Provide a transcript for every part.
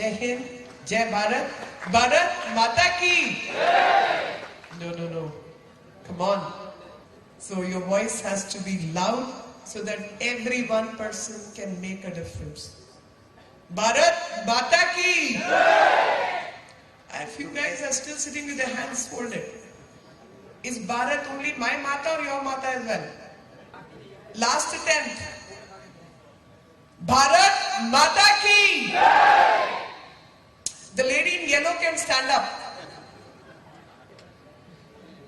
जय हिंद जय भारत भारत माता की no no no come on so your voice has to be loud so that every one person can make a difference bharat mata ki if you guys are still sitting with your hands folded is bharat only my mata or your mata as well last attempt bharat mata ki the lady in Yellow can stand up.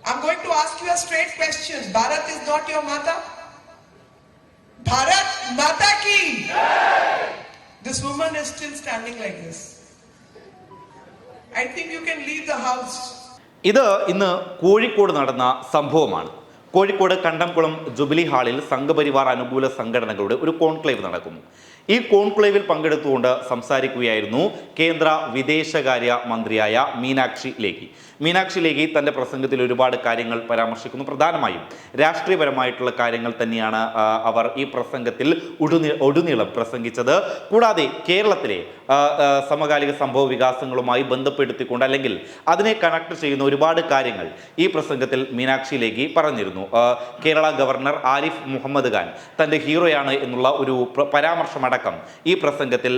I'm going to ask you a straight question. Bharat is not your mother? Bharat Mata ki! This woman is still standing like this. I think you can leave the house. ഇത് ഇന്ന് കോഴിക്കോട് നടന്ന സംഭവമാണ് Kozhikode Kandamkulam Jubilee ഹാളിൽ സംഘപരിവാർ അനുകൂല സംഘടനകളുടെ ഒരു conclave നടക്കുന്നു ഈ കോൺക്ലേവിൽ പങ്കെടുത്തുകൊണ്ട് സംസാരിക്കുകയായിരുന്നു കേന്ദ്ര വിദേശകാര്യ മന്ത്രിയായ മീനാക്ഷി ലേഖി. മീനാക്ഷി ലേഖി തന്റെ പ്രസംഗത്തിൽ ഒരുപാട് കാര്യങ്ങൾ പരാമർശിക്കുന്നു. പ്രധാനമായും രാഷ്ട്രീയപരമായിട്ടുള്ള കാര്യങ്ങൾ തന്നെയാണ് അവർ ഈ പ്രസംഗത്തിൽ ഉടുനി ഒടുനീളം പ്രസംഗിച്ചത്. കൂടാതെ കേരളത്തിലെ സമകാലിക സംഭവ വികാസങ്ങളുമായി ബന്ധപ്പെടുത്തിക്കൊണ്ട് അല്ലെങ്കിൽ അതിനെ കണക്ട് ചെയ്യുന്ന ഒരുപാട് കാര്യങ്ങൾ ഈ പ്രസംഗത്തിൽ മീനാക്ഷി ലേഖി പറഞ്ഞിരുന്നു. കേരള ഗവർണർ ആരിഫ് മുഹമ്മദ് ഖാൻ തന്റെ ഹീറോയാണ് എന്നുള്ള ഒരു പ്ര- പരാമർശമടക്കം ഈ പ്രസംഗത്തിൽ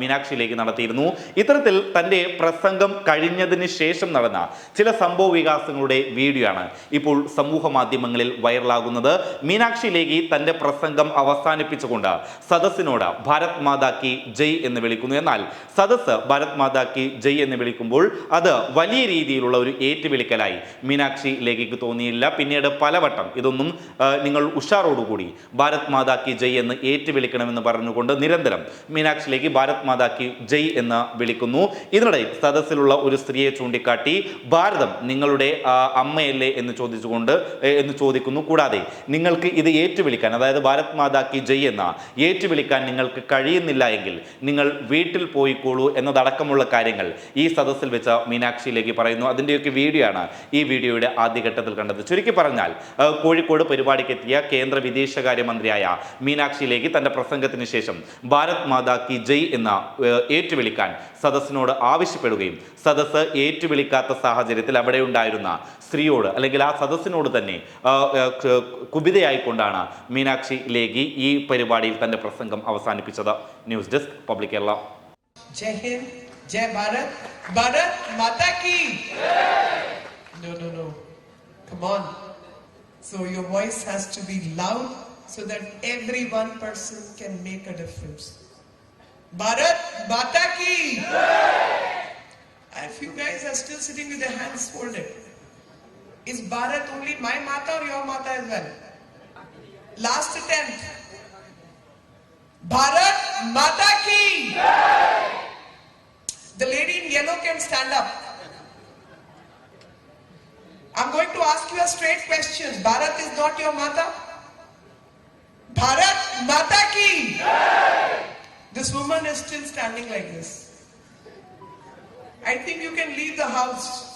മീനാക്ഷിയിലേക്ക് നടത്തിയിരുന്നു. ഇത്തരത്തിൽ തന്റെ പ്രസംഗം കഴിഞ്ഞതിന് ശേഷം നടന്ന ചില സംഭവ വികാസങ്ങളുടെ വീഡിയോ ആണ് ഇപ്പോൾ സമൂഹ മാധ്യമങ്ങളിൽ വൈറലാകുന്നത്. മീനാക്ഷി ലേഖി തന്റെ പ്രസംഗം അവസാനിപ്പിച്ചുകൊണ്ട് സദസ്സിനോട് ഭാരത് മാതാ കി ജയ് എന്ന് വിളിക്കുന്നു. എന്നാൽ സദസ്സ് ഭാരത് മാതാ കി ജയ് എന്ന് വിളിക്കുമ്പോൾ അത് വലിയ രീതിയിലുള്ള ഒരു ഏറ്റുവിളിക്കലായി മീനാക്ഷി ലേഖിക്ക് തോന്നിയില്ല. പിന്നീട് പലവട്ടം ഇതൊന്നും നിങ്ങൾ ഉഷാറോടുകൂടി ഭാരത് മാതാ കി ജയ് എന്ന് ഏറ്റുവിളിക്കണമെന്ന് പറഞ്ഞുകൊണ്ട് നിരന്തരം മീനാക്ഷിയിലേക്ക് ഭാരത് മാതാ കി ജയ് എന്ന് വിളിക്കുന്നു. ഇതിനിടയിൽ സദസ്സിലുള്ള ഒരു സ്ത്രീയെ ചൂണ്ടിക്കാട്ടി ഭാരതം നിങ്ങളുടെ അമ്മയല്ലേ എന്ന് ചോദിച്ചുകൊണ്ട് എന്ന് ചോദിക്കുന്നു. കൂടാതെ നിങ്ങൾക്ക് ഇത് ഏറ്റുവിളിക്കാൻ അതായത് ഭാരത് മാതാ കി ജയ് എന്ന ഏറ്റുവിളിക്കാൻ നിങ്ങൾക്ക് കഴിയുന്നില്ല എങ്കിൽ നിങ്ങൾ വീട്ടിൽ പോയിക്കോളൂ എന്നതടക്കമുള്ള കാര്യങ്ങൾ ഈ സദസ്സിൽ വെച്ച മീനാക്ഷിയിലേക്ക് പറയുന്നു. അതിന്റെയൊക്കെ വീഡിയോ ആണ് ഈ വീഡിയോയുടെ ആദ്യഘട്ടത്തിൽ കണ്ടത്. ചുരുക്കി പറഞ്ഞാൽ കോഴിക്കോട് പരിപാടിക്കെത്തിയ കേന്ദ്ര വിദേശകാര്യമന്ത്രിയായ മീനാക്ഷിയിലേക്ക് തന്റെ പ്രസംഗത്തിന് ശേഷം ഭാരത് മാതാ കി ജയ് എന്ന ഏറ്റുവിളിക്കാൻ സദസ്സിനോട് ആവശ്യപ്പെടുകയും സദസ്സ് ഏറ്റുവിളിക്കാത്ത സാഹചര്യത്തിൽ അവിടെ ഉണ്ടായിരുന്ന സ്ത്രീയോട് അല്ലെങ്കിൽ ആ സദസ്സിനോട് തന്നെ കുപിതയായിക്കൊണ്ടാണ് മീനാക്ഷി ലേഖി ഈ പരിപാടിയിൽ തന്റെ പ്രസംഗം അവസാനിപ്പിച്ചത്. News desk public Kerala. So your voice has to be loud. So that every one person can make a difference bharat mata ki if you guys are still sitting with your hands folded is bharat only my mata or your mata as well last attempt bharat mata ki the lady in yellow can stand up. I'm going to ask you a straight question. Bharat is not your mata? Bharat Mata ki! This woman is still standing like this. I think you can leave the house.